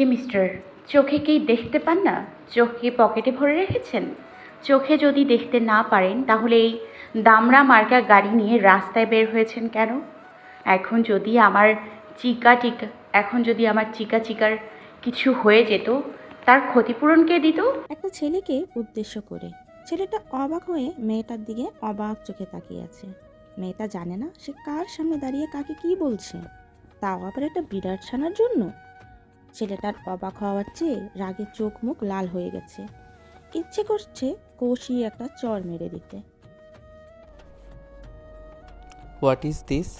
যে মিস্টার, চোখে কি দেখতে পান না? চোখ কি পকেটে ভরে রেখেছেন? চোখে যদি দেখতে না পারেন, তাহলে এই দামরা মার্কা গাড়ি নিয়ে রাস্তায় বের হয়েছেন কেন? এখন যদি আমার চিকা টিকা, এখন যদি আমার চিকা চিকার কিছু হয়ে যেত, তার ক্ষতিপূরণ কে দিত? একটা ছেলেকে উদ্দেশ্য করে। ছেলেটা অবাক হয়ে মেয়েটার দিকে অবাক চোখে তাকিয়ে আছে। মেয়েটা জানে না সে কার সামনে দাঁড়িয়ে কাকে কি বলছে। তাও আবার একটা বিরাট ছানার জন্য। ছেলেটার অবাক হওয়ার চেয়ে রাগে চোখ মুখ লাল হয়ে গেছে। ইচ্ছে করছে কষিয়ে একটা চর মেরে দিতে। হোয়াট ইজ দিস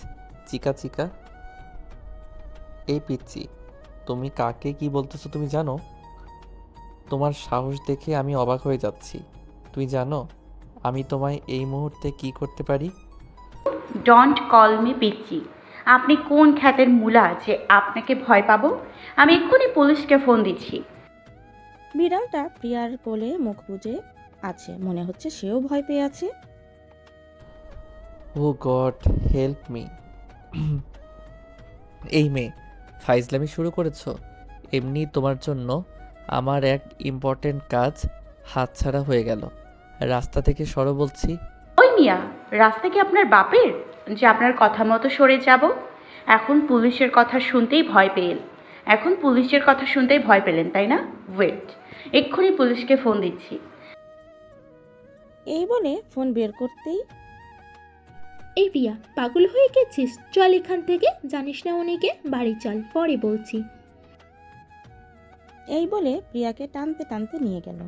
চিকা চিকা। এই পিচ্ছি তুমি কাকে কি বলতেছো তুমি জানো? তোমার সাহস দেখে আমি অবাক হয়ে যাচ্ছি। তুই জানো আমি তোমায় এই মুহূর্তে কি করতে পারি? ডন্ট কল মি পিচ্ছি আপনি কোন খ্যাতের মূলা যে আপনাকে ভয় পাবো? আমি এক্ষুনি পুলিশকে ফোন দিচ্ছি। বিড়ালটা প্রিয়ার কোলে মুখ বুজে আছে। মনে হচ্ছে সেও ভয় পেয়ে আছে। Oh God help me. এই মেয়ে ফাইজলামি শুরু করেছ? এমনি তোমার জন্য আমার এক ইম্পর্টেন্ট কাজ হাতছাড়া হয়ে গেল। রাস্তা থেকে সরো বলছি। ওই মিয়া রাস্তা কি আপনার বাপের? যে আপনার কথা মতো সরে যাব। এখন পুলিশের কথা শুনতেই ভয় পেলেন। এখন পুলিশের কথা শুনতেই ভয় পেলেন তাই না? ওয়েট এক্ষুনি পুলিশকে ফোন দিচ্ছি। এই বলে ফোন বের করতেই এই রিয়া পাগল হয়ে গেছিস? চল এখান থেকে জানিস না উনিকে বাড়ি চল পরে বলছি। এই বলে প্রিয়াকে টানতে টানতে নিয়ে গেল।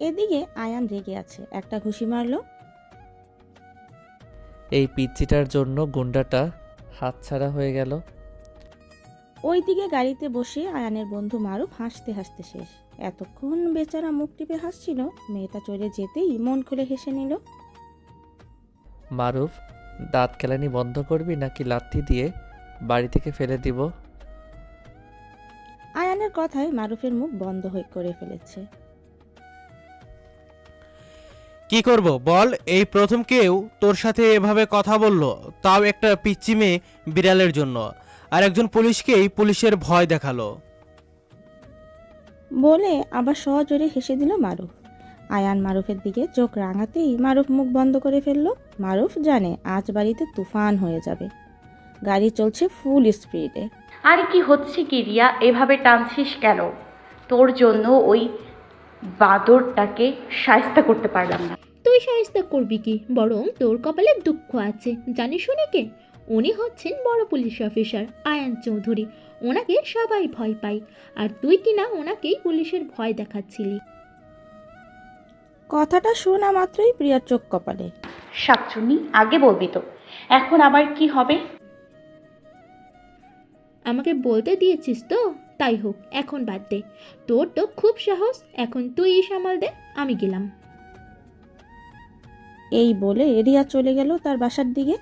এদিকে আয়ান রেগে আছে একটা ঘুষি মারলো এই পিচ্চিটার জন্য গুন্ডাটা হাতছাড়া হয়ে গেল। ওইদিকে গাড়িতে বসে আয়ানের বন্ধু মারুফ হাসতে হাসতে শেষ। এতক্ষণ বেচারা মুখ টিপে হাসছিল মেয়েটা চলে যেতেই মন খুলে হেসে নিল। মারুফ দাঁত কেলানি বন্ধ করবি নাকি লাথি দিয়ে বাড়ি থেকে ফেলে দিব? আয়ানের কথায় মারুফের মুখ বন্ধ হয়ে করে ফেলেছে। কি করব? বল এই প্রথম কেউ তোর সাথে এভাবে কথা বলল তাও একটা পিচ্চি মেয়ে বিড়ালের জন্য। আর একজন পুলিশকেই পুলিশের ভয় দেখাল। বলে আবার সজোরে হেসে দিল মারুফ। আয়ান মারুফের দিকে চোখ রাঙাতেই মারুফ মুখ বন্ধ করে ফেলল। মারুফ জানে আজ বাড়িতে তুফান হয়ে যাবে। গাড়ি চলছে ফুল স্পিডে আরে কি হচ্ছে কি রিয়া? এভাবে টানছিস কেন? তোর জন্য ওই বাদরটাকে সায়স্তা করতে পারলাম না। তুই সাহিস্তা করবি কি? বরং তোর কপালে দুঃখ আছে। জানিস উনিকে উনি হচ্ছেন বড় পুলিশ অফিসার আয়ান চৌধুরী। ওনাকে সবাই ভয় পায়। আর তুই কিনা ওনাকেই পুলিশের ভয় দেখাচ্ছিলি? কথাটা শোনা মাত্রই প্রিয়ার চোখ কপালে। শাকচুনি আগে বলবি তো এখন আবার কি হবে? আমাকে বলতে দিয়েছিস তো? তাই হোক এখন বাদ দে। তোর তো খুব সাহস এখন তুই সামাল দে আমি গেলাম। এই বলে রিয়া চলে গেল তার বাসার দিকে।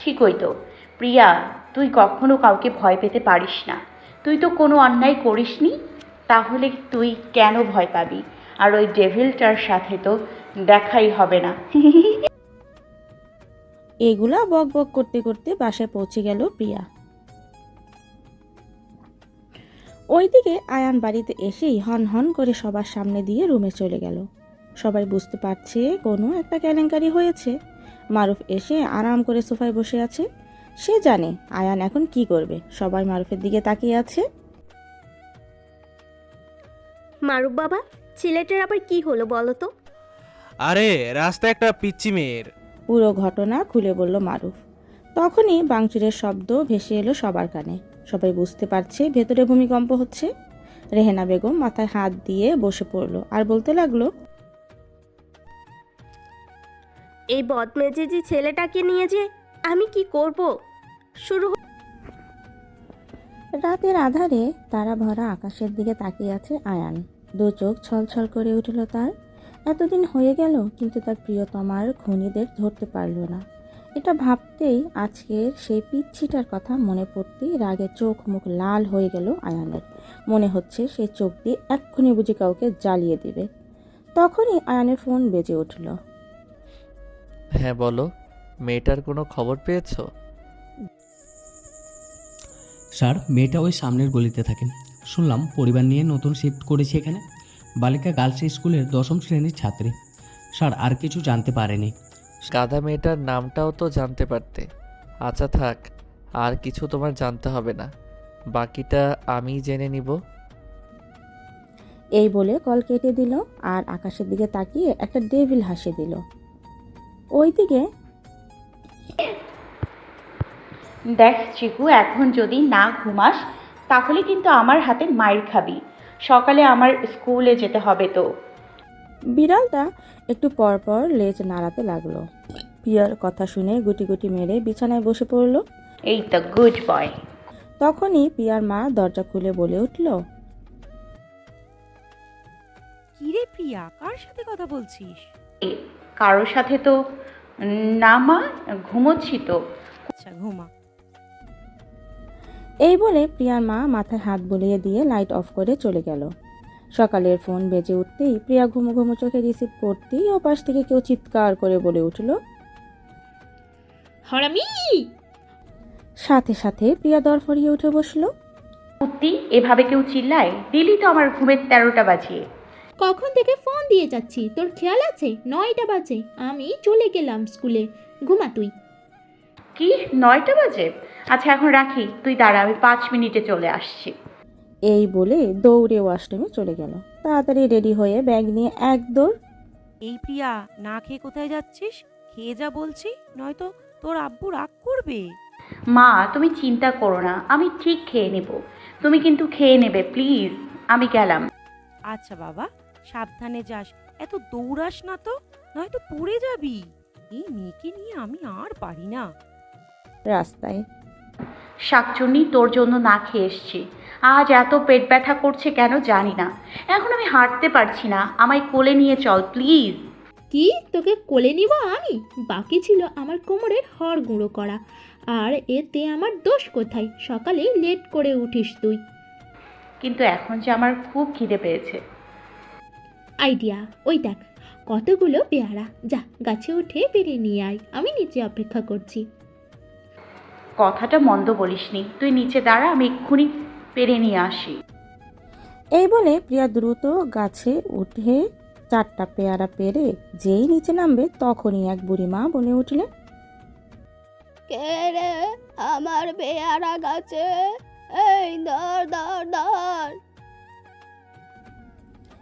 ঠিকই তো। প্রিয়া তুই কখনো কাউকে ভয় পেতে পারিস না। তুই তো কোনো অন্যায় করিসনি। তাহলে তুই কেন ভয় পাবি? আর ওই ডেভিলটার সাথে তো দেখাই হবে না। এগুলা বক বক করতে করতে বাসায় পৌঁছে গেল প্রিয়া। ওইদিকে আয়ান বাড়িতে এসেই হন হন করে সবার সামনে দিয়ে রুমে চলে গেল। সবাই বুঝতে পারছে কোনো একটা কেলেঙ্কারি হয়েছে। মারুফ এসে আরাম করে সোফায় বসে আছে। সে জানে আয়ান এখন কি করবে। সবাই মারুফের দিকে তাকিয়ে আছে। মারুফ বাবা ছেলেটার আবার কি হলো বলো তো? আরে রাস্তা একটা পিচ্চি মেয়ের। পুরো ঘটনা খুলে বলল মারুফ। তখনই বাংচুরের শব্দ ভেসে এলো সবার কানে। সবাই বুঝতে পারছে ভেতরে ভূমিকম্প হচ্ছে। রেহেনা বেগম মাথায় হাত দিয়ে বসে পড়ল আর বলতে লাগল এই বদমেজেজি ছেলেটাকে নিয়ে যে আমি কি করব? শুরু রাতের আধারে তারা ভরা আকাশের দিকে তাকিয়ে আছে আয়ান। দু চোখ ছলছল করে উঠল তার। এতদিন হয়ে গেল কিন্তু তার প্রিয়তমার খুনিদের ধরতে পারল না। এটা ভাবতেই আজকের সেই পিচ্ছিটার কথা মনে পড়তেই রাগে চোখ মুখ লাল হয়ে গেল আয়ানের। মনে হচ্ছে সে চোখ দিয়ে এক্ষুনি বুঝি কাউকে জ্বালিয়ে দিবে। তখনই আয়ানের ফোন বেজে উঠল। হ্যাঁ বলো। মেয়েটার কোনো খবর পেয়েছ? স্যার মেয়েটা ওই সামনের গলিতে থাকেন শুনলাম পরিবার নিয়ে নতুন শিফট করেছি এখানে। বালিকা গার্লস স্কুলের দশম শ্রেণির ছাত্রী। স্যার আর কিছু জানতে পারেনি। গাধা মেয়েটার নামটাও তো জানতে পারতে। আচ্ছা থাক আর কিছু তোমার জানতে হবে না। বাকিটা আমি জেনে নিব। এই বলে কল কেটে দিল আর আকাশের দিকে তাকিয়ে একটা ডেভিল হাসি দিল। ওইদিকে দেখ চিকু এখন যদি না ঘুমাস তাহলে কিন্তু আমার হাতে মায়ের খাবি। সকালে আমার স্কুলে যেতে হবে তো। বিড়ালটা একটু পর পর লেজ নাড়াতে লাগল। পিয়ার কথা শুনে গুটি গুটি মেরে বিছানায় বসে পড়ল। এই তো গুড বয়। তখনই পিয়ার মা দরজা খুলে বলে উঠল কিরে প্রিয়া কার সাথে কথা বলছিস? কারোর সাথে তো না মা ঘুমোচ্ছি তো। আচ্ছা ঘুমা। এই বলে প্রিয়ার মা মাথায় হাত বুলিয়ে দিয়ে লাইট অফ করে চলে গেল। সকালের ফোন বেজে উঠতেই প্রিয়া ঘুমো ঘুমো চোখে রিসিভ করতেই ওপাশ থেকে কেউ চিৎকার করে বলে উঠল হরামি! সাথে সাথে প্রিয়া দরফরিয়ে উঠে বসল। সত্যি এভাবে কেউ চিল্লায়? দিলি তো আমার ঘুমের তেরোটা বাজিয়ে। কখন থেকে ফোন দিয়ে যাচ্ছি? তোর খেয়াল আছে? নয়টা বাজে। আমি চলে গেলাম স্কুলে। ঘুমা তুই। কি? নয়টা বাজে? আচ্ছা এখন রাখি। তুই দাঁড়া আমি পাঁচ মিনিটে চলে আসছি। এই বলে দৌড়ে ওয়াশরুমে চলে গেল। তাড়াতাড়ি রেডি হয়ে ব্যাগ নিয়ে এক দৌড় এই প্রিয়া না খেয়ে কোথায় যাচ্ছিস? খেয়ে যা বলছি নয়তো তোর আব্বু রাগ করবে। মা তুমি চিন্তা করো না আমি ঠিক খেয়ে নেব। তুমি কিন্তু খেয়ে নেবে প্লিজ আমি গেলাম। আচ্ছা বাবা সাবধানে যাস এত দৌড়াস না তো নয়তো পড়ে যাবি। এই মেয়েকে নিয়ে আমি আর পারি না। রাস্তায় শাকচুন্নি তোর জন্য না খেয়ে এসছি। আজ এত পেট ব্যথা করছে কেন জানি না। এখন আমি হাঁটতে পারছি না। আমায় কোলে নিয়ে চল প্লিজ। কি? তোকে কোলে নিব আমি? বাকি ছিল আমার কোমরের হড় গুঁড়ো করা। আর এতে আমার দোষ কোথায়? সকালে লেট করে উঠিস তুই। কিন্তু এখন যে আমার খুব খিদে পেয়েছে। আইডিয়া ওই দেখ কতগুলো পেয়ারা। যা গাছে উঠে পেরে নিয়ে আয়। আমি নিচে অপেক্ষা করছি। কথাটা মন্দ বলিসনি। তুই নিচে দাঁড়া আমি এক্ষুনি পেরে নিয়ে আসি। এই বলে প্রিয়া দ্রুত গাছে উঠে চারটা পেয়ারা পেরে যেই নিচে নামবে তখনই এক বুড়ি মা বলে উঠলে। কে রে আমার পেয়ারা গাছে? এই ধর ধর ধর।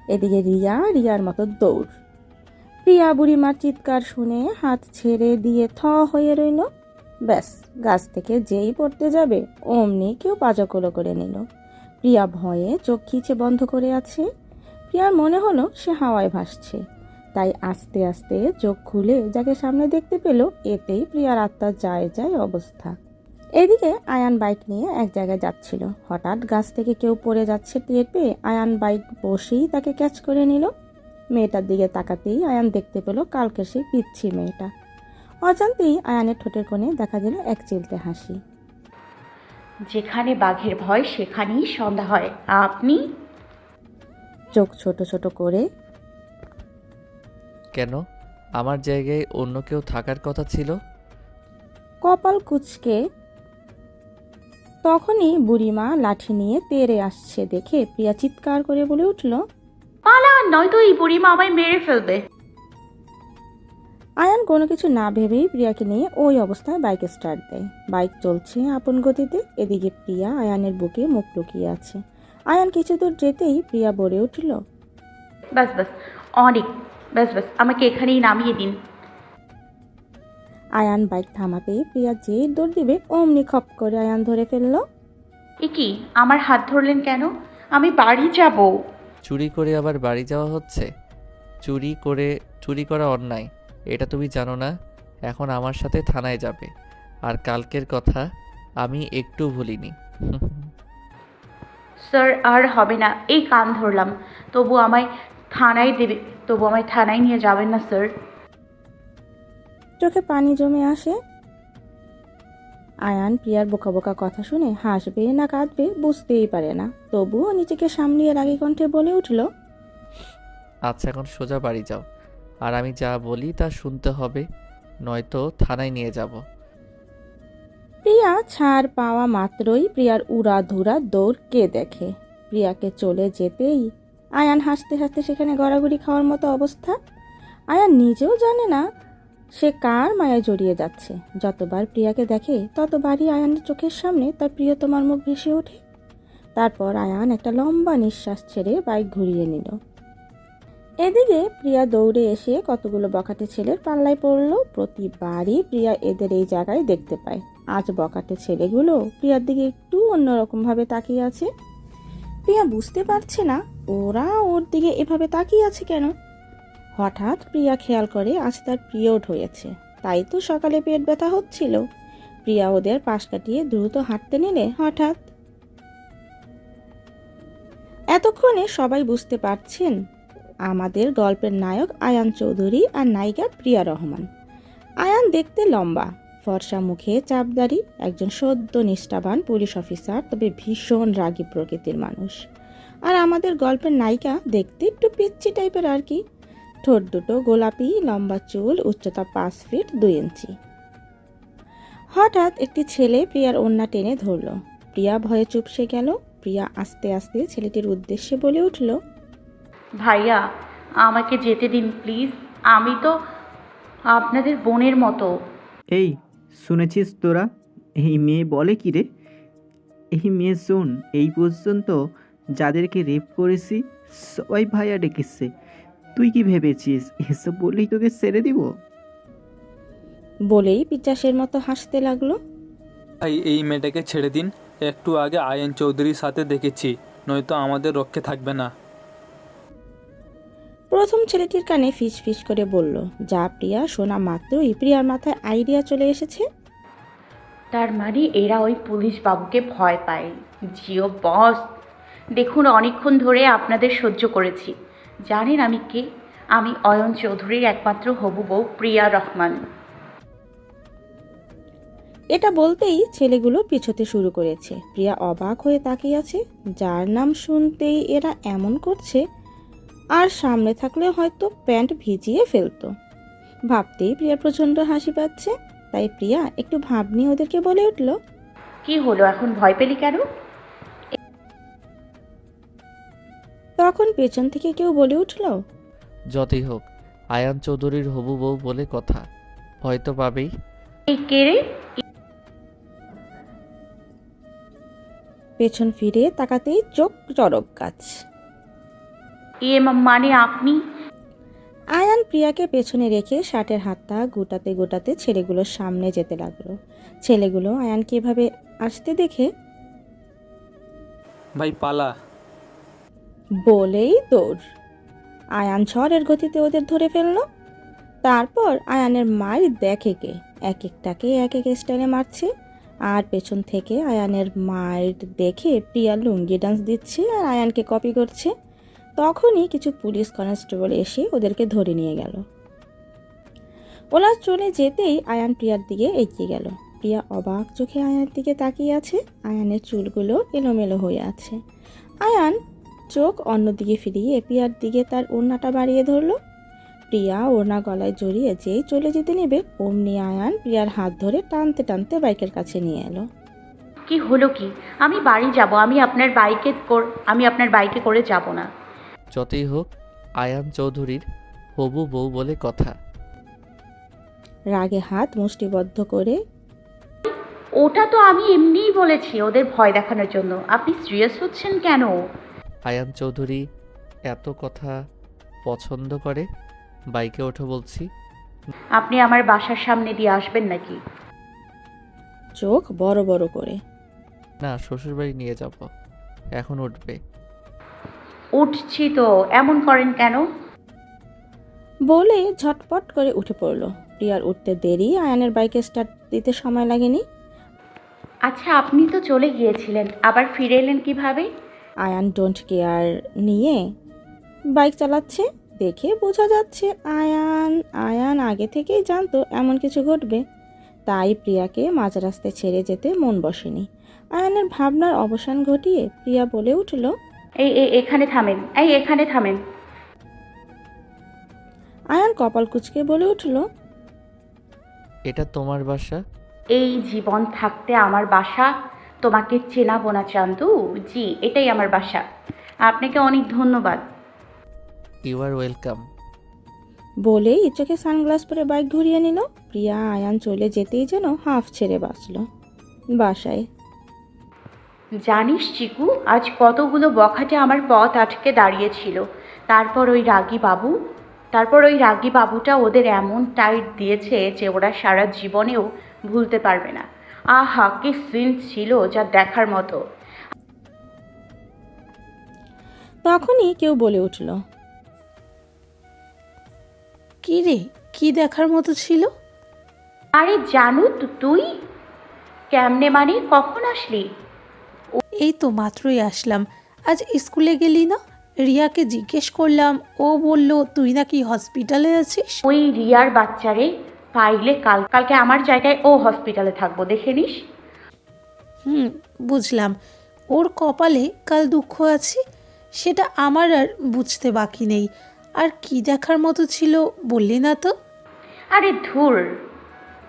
এদিকে রিয়া রিয়ার মতো দৌড়। প্রিয়া বুড়িমার চিৎকার শুনে হাত ছেড়ে দিয়ে থ হয়ে রইল। ব্যাস, গাছ থেকে যেই পড়তে যাবে, অমনি কেউ পাজকলো করে নিল। প্রিয়া ভয়ে চোখ খিচে বন্ধ করে আছে। প্রিয়ার মনে হলো সে হাওয়ায় ভাসছে। তাই আস্তে আস্তে চোখ খুলে যাকে সামনে দেখতে পেল, এতেই প্রিয়ার আত্মার যায় যায় অবস্থা। এদিকে আয়ান বাইক নিয়ে এক জায়গায় যাচ্ছিল। হঠাৎ গাছ থেকে কেউ পড়ে যাচ্ছে টের পেয়ে আয়ান বাইক বসেই তাকে ক্যাচ করে নিল। মেয়েটার দিকে তাকাতেই আয়ান দেখতে পেল কালকে সেই পিচ্ছি মেয়েটা। অজান্তেই আয়ানের ঠোঁটের কোণে দেখা দিল এক চিলতে হাসি। যেখানে বাঘের ভয় সেখানেই সন্ধ্যা হয়। আপনি? চোখ ছোট ছোট করে। কেন? আমার জায়গায় অন্য কেউ থাকার কথা ছিল? কপাল কুচকে। তখনই বুড়িমা লাঠি নিয়ে তেড়ে আসছে দেখে প্রিয়া চিৎকার করে বলে উঠল পালা নয়তো এই বুড়িমা আমায় মেরে ফেলবে। আয়ান কোনো কিছু না ভেবেই প্রিয়াকে নিয়ে ওই অবস্থায় বাইক স্টার্ট দেয়। বাইক চলছে আপন গতিতে এদিকে প্রিয়া আয়ানের বুকে মুখ লুকিয়ে আছে। আয়ান কিছু দূর যেতেই প্রিয়া বলে উঠল ব্যাস ব্যাস অনেক ব্যাস ব্যাস আমাকে এখানেই নামিয়ে দিন। আয়ান বাইক থামাতেই প্রিয়া যেই দৌড় দিবে অমনি খপ করে আয়ান ধরে ফেলল এ কি আমার হাত ধরলেন কেন? আমি বাড়ি যাব। চুরি করে আবার বাড়ি যাওয়া হচ্ছে? চুরি করে চুরি করা অন্যায়। এটা তুমি জানো না এখন আমার সাথে থানায় যাবে। আর কালকের কথা আমি একটু ভুলিনি। স্যার আর হবে না এই কান ধরলাম। তবু আমায় থানায় দেবে তবু আমায় থানায় নিয়ে যাবেন না স্যার। চোখে পানি জমে আসে। আয়ান প্রিয়ার বোকা বোকা কথা শুনে হাসবে না কাঁদবে বুঝতেই পারে না। তবুও নিজেকে সামলিয়ে রাগী কণ্ঠে বলে উঠল আচ্ছা এখন সোজা বাড়ি যাও। আর আমি যা বলি তা শুনতে হবে, নয়তো থানায় নিয়ে যাব। প্রিয়া ছাড় পাওয়া মাত্রই প্রিয়ার উড়া ধুরা দৌড় কে দেখে। প্রিয়াকে চলে যেতেই আয়ান হাসতে হাসতে সেখানে গড়াগড়ি খাওয়ার মতো অবস্থা। আয়ান নিজেও জানে না সে কার মায়ায় জড়িয়ে যাচ্ছে। যতবার প্রিয়াকে দেখে, ততবারই আয়ানের চোখের সামনে তার প্রিয়তমার মুখ ভেসে ওঠে। তারপর আয়ান একটা লম্বা নিঃশ্বাস ছেড়ে বাইক ঘুরিয়ে নিল। এদিকে প্রিয়া দৌড়ে এসে কতগুলো বখাটে ছেলের পাল্লায় পড়ল। প্রতিবারই প্রিয়া এদের এই জায়গায় দেখতে পায়। আজ বখাটে ছেলেগুলো প্রিয়ার দিকে একটু অন্যরকমভাবে তাকিয়ে আছে। প্রিয়া বুঝতে পারছে না, ওরা ওর দিকে এভাবে তাকিয়ে আছে কেন? হঠাৎ প্রিয়া খেয়াল করে আজ তার পিরিয়ড হয়েছে। তাই তো সকালে পেট ব্যথা হচ্ছিল। প্রিয়া ওদের পাশ কাটিয়ে দ্রুত হাঁটতে নিলে হঠাৎ। এতক্ষণে সবাই বুঝতে পারছেন আমাদের গল্পের নায়ক আয়ান চৌধুরী আর নায়িকা প্রিয়া রহমান। আয়ান দেখতে লম্বা, ফর্সা মুখে চাপদারি একজন সদ্য নিষ্ঠাবান পুলিশ অফিসার, তবে ভীষণ রাগী প্রকৃতির মানুষ। আর আমাদের গল্পের নায়িকা দেখতে একটু পিচ্ছি টাইপের আর কি। ঠোঁট দুটো গোলাপি, লম্বা চুল, উচ্চতা পাঁচ ফিট দুই ইঞ্চি। হঠাৎ একটি ছেলে প্রিয়ার ওন্না টেনে ধরল। প্রিয়া ভয়ে চুপসে গেল। প্রিয়া আস্তে আস্তে ছেলেটির উদ্দেশ্যে বলে উঠল ভাইয়া আমাকে যেতে দিন প্লিজ। আমি তো আপনাদের বোনের মতো। এই শুনেছিস তোরা? এই মেয়ে বলে কি রে? এই মেয়ে শোন এই পর্যন্ত যাদেরকে রেপ করেছি সবাই ভাইয়া ডেকেছে। তুই কি ভেবেছিস এসব বললেই তোকে ছেড়ে দিব? বলেই পিচাসের মতো হাসতে লাগল। ভাই এই মেয়েটাকে ছেড়ে দিন। একটু আগে আয়ন চৌধুরীর সাথে দেখেছি নয়তো আমাদের রক্ষে থাকবে না। প্রথম ছেলেটির কানে ফিস ফিস করে বলল যা প্রিয়া শোনা মাত্রই প্রিয়ার মাথায় আইডিয়া চলে এসেছে। তার মানে এরা ওই পুলিশ বাবুকে ভয় পায়। জিও বস দেখুন অনেকক্ষণ ধরে আপনাদের সহ্য করেছি। জানেন আমি কে? আমি অয়ন চৌধুরীর একমাত্র হবু বউ প্রিয়া রহমান। এটা বলতেই ছেলেগুলো পিছোতে শুরু করেছে। প্রিয়া অবাক হয়ে তাকিয়ে আছে। যার নাম শুনতেই এরা এমন করছে আর সামনে থাকলে হয়তো প্যান্ট ভিজিয়ে ফেলতো। ভাবতেই প্রিয়া প্রচণ্ড হাসি পাচ্ছে তাই প্রিয়া একটু ভাব নিয়ে ওদেরকে বলে উঠল কি হলো এখন ভয় পেলি কেন? তখন পেছন থেকে কেউ বলে উঠল যতই হোক আয়ান চৌধুরীর হবু বউ বলে কথা হয়তো পাবেই। এই কে রে? পেছন ফিরে তাকাতেই চোখ চরক গাছ। এ মানে আপনি? আয়ান প্রিয়াকে পেছনে রেখে শার্টের হাতটা গোটাতে গোটাতে ছেলেগুলোর সামনে যেতে লাগল। ছেলেগুলো আয়ানকে এভাবে আসতে দেখে ভাই পালা। বলেই দৌড়। আয়ান ঝড়ের গতিতে ওদের ধরে ফেলল। তারপর আয়ানের মার দেখে কে। এক একটাকে এক এক স্টাইলে মারছে। আর পেছন থেকে আয়ানের মায়ের দেখে প্রিয়া লুঙ্গি ডান্স দিচ্ছে আর আয়ানকে কপি করছে। তখনই কিছু পুলিশ কনস্টেবল এসে ওদেরকে ধরে নিয়ে গেল। ওরা চলে যেতেই আয়ান প্রিয়ার দিকে এগিয়ে গেল। প্রিয়া অবাক চোখে আয়ানের দিকে তাকিয়ে আছে। আয়ানের চুলগুলো এলোমেলো হয়ে আছে। আয়ান চোখ অন্যদিকে ফিরিয়ে প্রিয়ার দিকে তার ওড়নাটা বাড়িয়ে ধরলো। প্রিয়া ওড়না গলায় জড়িয়ে যেই চলে যেতে নেবে, অমনি আয়ান প্রিয়ার হাত ধরে টানতে টানতে বাইকের কাছে নিয়ে এলো। কি হলো কি? আমি বাড়ি যাব, আমি আপনার বাইকে আমি আপনার বাইকে করে যাব না। যতই হোক আয়ান চৌধুরীর হবু বউ বলে কথা। রাগে হাত মুষ্টিবদ্ধ করে। ওটা তো আমি এমনিই বলেছি ওদের ভয় দেখানোর জন্য। আপনি সিরিয়াস হচ্ছেন কেন? আয়ান চৌধুরী এত কথা পছন্দ করে বাইকে ওঠো বলছি। আপনি আমার বাসার সামনে দিয়ে আসবেন নাকি? চোখ বড় বড় করে। না শ্বশুরবাড়ি নিয়ে যাব। এখন উঠবে। উঠছি তো এমন করেন কেন? বলে ঝটপট করে উঠে পড়ল। প্রিয়ার উঠতে দেরি আয়ানের বাইকে স্টার্ট দিতে সময় লাগেনি। আচ্ছা আপনি তো চলে গিয়েছিলেন আবার ফিরে এলেন কীভাবে? আয়ান ডোন্ট কেয়ার নিয়ে বাইক চালাচ্ছে দেখে বোঝা যাচ্ছে আয়ান আয়ান আগে থেকেই জানতো এমন কিছু ঘটবে। তাই প্রিয়াকে মাঝ রাস্তায় ছেড়ে যেতে মন বসেনি। আয়ানের ভাবনার অবসান ঘটিয়ে প্রিয়া বলে উঠল এই এই এখানে থামেন। এই এখানে থামেন। আয়ান কপাল কুচকে বলে উঠল এটা তোমার বাসা? এই জীবন থাকতে আমার বাসা। তোমাকে চেনাবো না চান্দু। জি এটাই আমার বাসা। আপনাকে অনেক ধন্যবাদ। ইউ আর ওয়েলকাম বলেই চোখে সানগ্লাস পরে বাইক ঘুরিয়ে নিল। প্রিয়া আয়ান চলে যেতেই যেন হাফ ছেড়ে বাঁচল। বাসায়। জানিস চিকু আজ কতগুলো বখাটে আমার পথ আটকে দাঁড়িয়েছিল। তারপর ওই রাগী বাবু তারপর ওই রাগী বাবুটা ওদের এমন টাইট দিয়েছে যে ওরা সারা জীবনেও ভুলতে পারবে না। আহা কি সিন ছিল যা দেখার মতো। তখনই কেউ বলে উঠল কি রে কি দেখার মতো ছিল? আরে জানু তুই? কেমনে মানে? কখন আসলি? এই তো মাত্রই আসলাম। আজ স্কুলে গেলি না? রিয়াকে জিজ্ঞেস করলাম ও বলল তুই নাকি হসপিটালে আছিস? ওই রিয়ার বাচ্চারে পাইলে কাল কালকে আমার জায়গায় ও হসপিটালে থাকব দেখে নিস। হুম বুঝলাম। ওর কপালে কাল দুঃখ আছে সেটা আমার আর বুঝতে বাকি নেই। আর কি দেখার মতো ছিল বললি না তো? আরে ধুর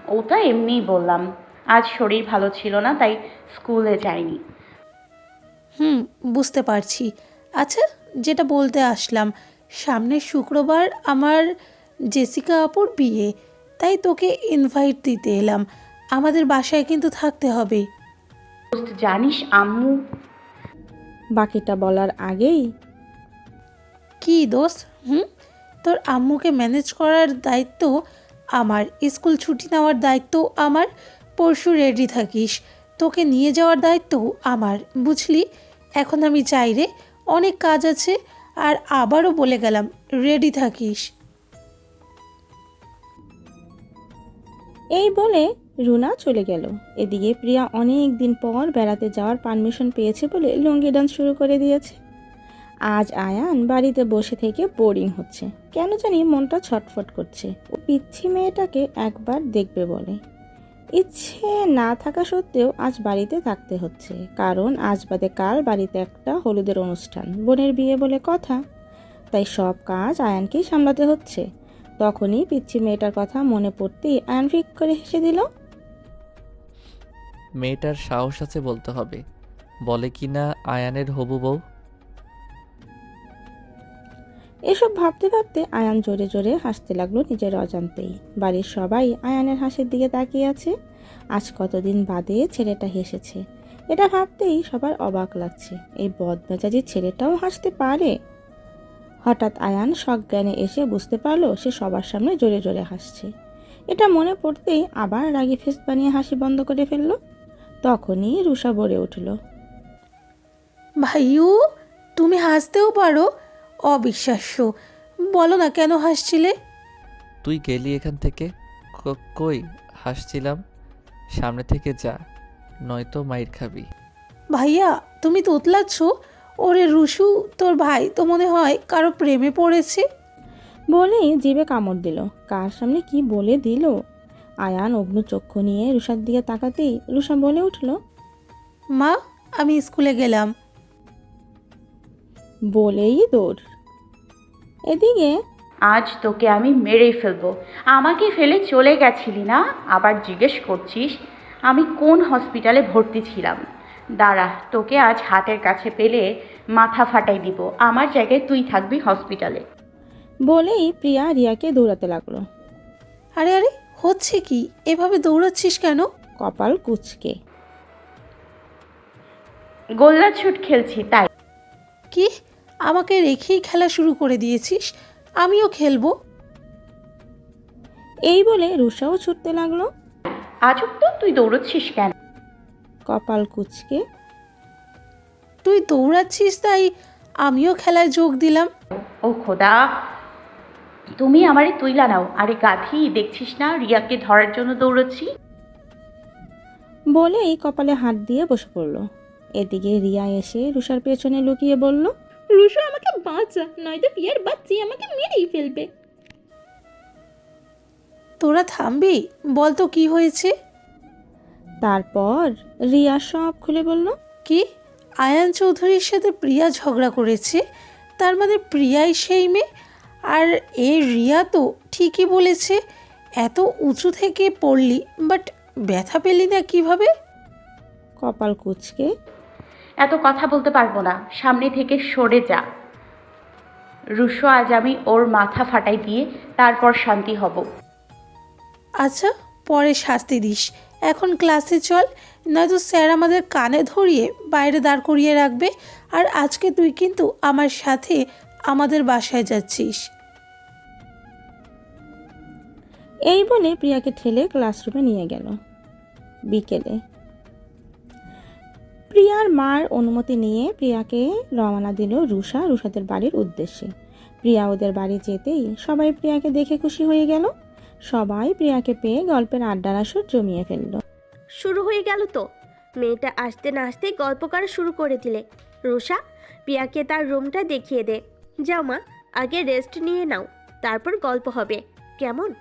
ওটা এমনিই বললাম। আজ শরীর ভালো ছিল না তাই স্কুলে যাইনি। হুম বুঝতে পারছি। আচ্ছা যেটা বলতে আসলাম সামনের শুক্রবার আমার জেসিকা আপুর বিয়ে তাই তোকে ইনভাইট দিতে এলাম। আমাদের বাসায় কিন্তু থাকতে হবে। জানিস আম্মু? বাকিটা বলার আগেই। কি দোষ হুম তোর আম্মুকে ম্যানেজ করার দায়িত্ব আমার স্কুল ছুটি নেওয়ার দায়িত্ব আমার পরশু রেডি থাকিস। তোকে নিয়ে যাওয়ার দায়িত্ব আমার বুঝলি? এখন আমি চাই রে, অনেক কাজ আছে আর আবারও বলে গেলাম, রেডি থাকিস। এই বলে রুনা চলে গেল। এদিকে প্রিয়া অনেক দিন পর বেড়াতে যাওয়ার পারমিশন পেয়েছে বলে লুঙ্গি ডান্স শুরু করে দিয়েছে। আজ আয়ান বাড়িতে বসে থেকে বোরিং হচ্ছে। কেন জানি মনটা ছটফট করছে। ও পিচ্ছি মেয়েটাকে একবার দেখবে বলে। ইচ্ছে না থাকা সত্ত্বেও আজ বাড়িতে থাকতে হচ্ছে। কারণ আজ বাদে কাল বাড়িতে একটা হলুদের অনুষ্ঠান, বোনের বিয়ে বলে কথা। তাই সব কাজ আয়ানকেই সামলাতে হচ্ছে। তখনই পিচ্ছি মেয়েটার কথা মনে পড়তেই আয়ান ফিক করে হেসে দিল, মেয়েটার সাহস আছে বলতে হবে। বলে কি না আয়ানের হবু বউ? এসব ভাবতে ভাবতে আয়ান জোরে জোরে হাসতে লাগল নিজের অজান্তেই। বাড়ির সবাই আয়ানের হাসির দিকে তাকিয়ে আছে। আজ কতদিন বাদে ছেলেটা হেসেছে। এটা ভাবতেই সবার অবাক লাগছে। এই বদমেজাজি ছেলেটাও হাসতে পারে? হঠাৎ আয়ান সজ্ঞানে এসে বুঝতে পারল সে সবার সামনে জোরে জোরে হাসছে। এটা মনে পড়তেই আবার রাগি ফেস বানিয়ে হাসি বন্ধ করে ফেলল। তখনই রুষা বলে উঠল ভাইউ তুমি হাসতেও পারো অবিশ্বাস্য। বলো না কেন হাসছিলে? তুই গেলি এখান থেকে? ক- কই হাসছিলাম? সামনে থেকে যা নয়তো মাইর খাবি। ভাইয়া তুমি তোতলাচ্ছ ওরে রুশু তোর ভাই তো মনে হয় কারও প্রেমে পড়েছে। বলেই জিভে কামড় দিল। কার সামনে কি বলে দিল? আয়ান অগ্নু চক্ষু নিয়ে রুষার দিকে তাকাতেই রুষা বলে উঠল মা আমি স্কুলে গেলাম। বলেই দৌড়। এদিকে? আজ তোকে আমি মেরেই ফেলব। আমাকে ফেলে চলে গেছিলি না? আবার জিজ্ঞেস করছিস আমি কোন হসপিটালে ভর্তি ছিলাম? দাঁড়া তোকে আজ হাতের কাছে পেলে মাথা ফাটাই দিব। আমার জায়গায় তুই থাকবি হসপিটালে বলেই প্রিয়া রিয়াকে দৌড়াতে লাগল। আরে আরে হচ্ছে কি? এভাবে দৌড়াচ্ছিস কেন? কপাল কুচকে। গোল্লা ছুট খেলছি তাই। কি? আমাকে রেখেই খেলা শুরু করে দিয়েছিস আমিও খেলব। এই বলে রুষাও ছুটতে লাগল। আজব তো তুই দৌড়চ্ছিস কেন? কপাল কুচকে। তুই দৌড়াচ্ছিস তাই আমিও খেলায় যোগ দিলাম। ও খোদা তুমি আমারে তুইলা নাও আরে গাধি দেখছিস না রিয়াকে ধরার জন্য দৌড়চ্ছি? বলেই কপালে হাত দিয়ে বসে পড়ল। এদিকে রিয়া এসে রুষার পেছনে লুকিয়ে বলল রুশো আমাকে বাঁচা নয়তো পিয়ার বাচ্চি আমাকে মেরেই ফেলবে। তোরা থামবি? বল তো কি হয়েছে? তারপর রিয়া সব খুলে বলল কি? আয়ান চৌধুরীর সাথে প্রিয়া ঝগড়া করেছে? তার মানে প্রিয়াই সেই মেয়ে? আর এ রিয়া তো ঠিকই বলেছে এত উঁচু থেকে পড়লি বাট ব্যথা পেলি না কীভাবে? কপাল কুচকে এত কথা বলতে পারব না। সামনে থেকে সরে যা। রুশো আজ আমি ওর মাথা ফাটাই দিয়ে তারপর শান্তি হব। আচ্ছা পরে শাস্তি দিস। এখন ক্লাসে চল নয়তো স্যার আমাদের কানে ধরিয়ে বাইরে দাঁড় করিয়ে রাখবে আর আজকে তুই কিন্তু আমার সাথে আমাদের বাসায় যাচ্ছিস। এই বলে প্রিয়াকে ঠেলে ক্লাসরুমে নিয়ে গেল। বিকেলে প্রিয়ার মার অনুমতি নিয়ে প্রিয়াকে রওনা দিল রুষা রুষাদের বাড়ির উদ্দেশ্যে। প্রিয়া ওদের বাড়ি যেতেই সবাই প্রিয়াকে দেখে খুশি হয়ে গেল। সবাই প্রিয়াকে পেয়ে গল্পের আড্ডার আসর জমিয়ে ফেলল। শুরু হয়ে গেল তো। মেয়েটা আসতে না আসতেই গল্প করা শুরু করে দিলে। রুষা প্রিয়াকে তার রুমটা দেখিয়ে দে। যাও মা আগে রেস্ট নিয়ে নাও তারপর গল্প হবে। কেমন?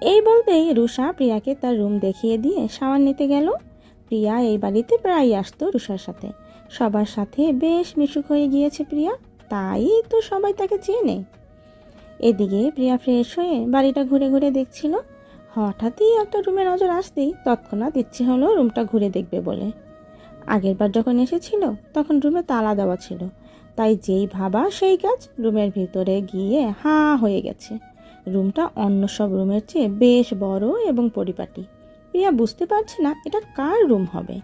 এই বলতেই রুষা প্রিয়াকে তার রুম দেখিয়ে দিয়ে শাওয়ার নিতে গেল। প্রিয়া এই বাড়িতে প্রায়ই আসতো রুষার সাথে। সবার সাথে বেশ মিশুক হয়ে গিয়েছে প্রিয়া, তাই তো সবাই তাকে চেনে। এদিকে প্রিয়া ফ্রেশ হয়ে বাড়িটা ঘুরে ঘুরে দেখছিল। হঠাৎই একটা রুমে নজর আসতেই তৎক্ষণাৎ ইচ্ছে হলো রুমটা ঘুরে দেখবে বলে। আগেরবার যখন এসেছিল, তখন রুমে তালা দেওয়া ছিল। তাই যেই ভাবা সেই কাজ রুমের ভিতরে গিয়ে হা হয়ে গেছে। রুমটা অন্য সব রুমের চেয়ে বেশ বড় এবং পরিপাটি। প্রিয়া বুঝতে পারছে না এটা কার রুম হবে।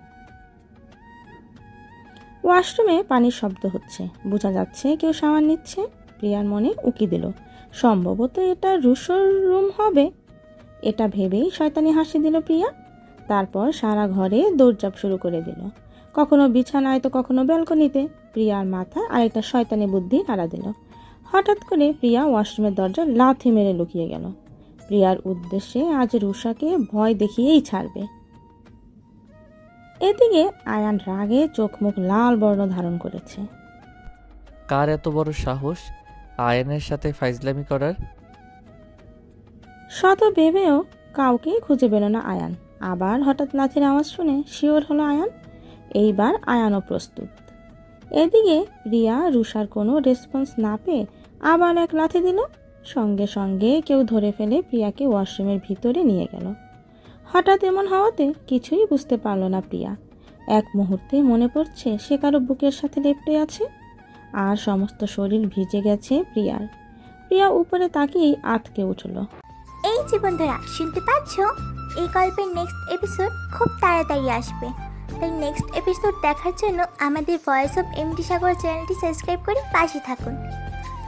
ওয়াশরুমে পানির শব্দ হচ্ছে। বোঝা যাচ্ছে কেউ সামার নিচ্ছে। প্রিয়ার মনে উকি দিল। সম্ভবত এটা রুশোর রুম হবে। এটা ভেবেই শয়তানি হাসি দিল প্রিয়া। তারপর সারা ঘরে দৌড়ঝাঁপ শুরু করে দিল। কখনো বিছানায়, তো কখনো ব্যালকনিতে। প্রিয়ার মাথায় আরেকটা শয়তানি বুদ্ধি নাড়া দিল। হঠাৎ করে প্রিয়া ওয়াশরুমের দরজা লাথি মেরে লুকিয়ে গেল। প্রিয়ার উদ্দেশ্যে আজ রুষাকে ভয় দেখিয়েই ছাড়বে। এদিকে আয়ান রাগে চোখ মুখ লাল বর্ণ ধারণ করেছে। কার এত বড় সাহস আয়নের সাথে ফাইজলামি করার? শত ভেবেও কাউকে খুঁজে পেল না আয়ান। আবার হঠাৎ লাথির আওয়াজ শুনে শিওর হলো আয়ান এইবার আয়ানও প্রস্তুত। এদিকে রিয়া রুষার কোনো রেসপন্স না পেয়ে আবার এক লাথি দিল। সঙ্গে সঙ্গে কেউ ধরে ফেলে প্রিয়াকে ওয়াশরুমের ভিতরে নিয়ে গেল। হঠাৎ এমন হওয়াতে কিছুই বুঝতে পারল না প্রিয়া। এক মুহূর্তে মনে পড়ছে সে কারও বুকের সাথে লেপটে আছে আর সমস্ত শরীর ভিজে গেছে প্রিয়ার। প্রিয়া উপরে তাকিয়েই আটকে উঠল। এই যে বন্ধুরা, শুনতে পাচ্ছ? এই গল্পের নেক্সট এপিসোড খুব তাড়াতাড়ি আসবে। তাই নেক্সট এপিসোড দেখার জন্য আমাদের ভয়েস অফ এমডি সাগর চ্যানেলটি সাবস্ক্রাইব করে পাশে থাকুন।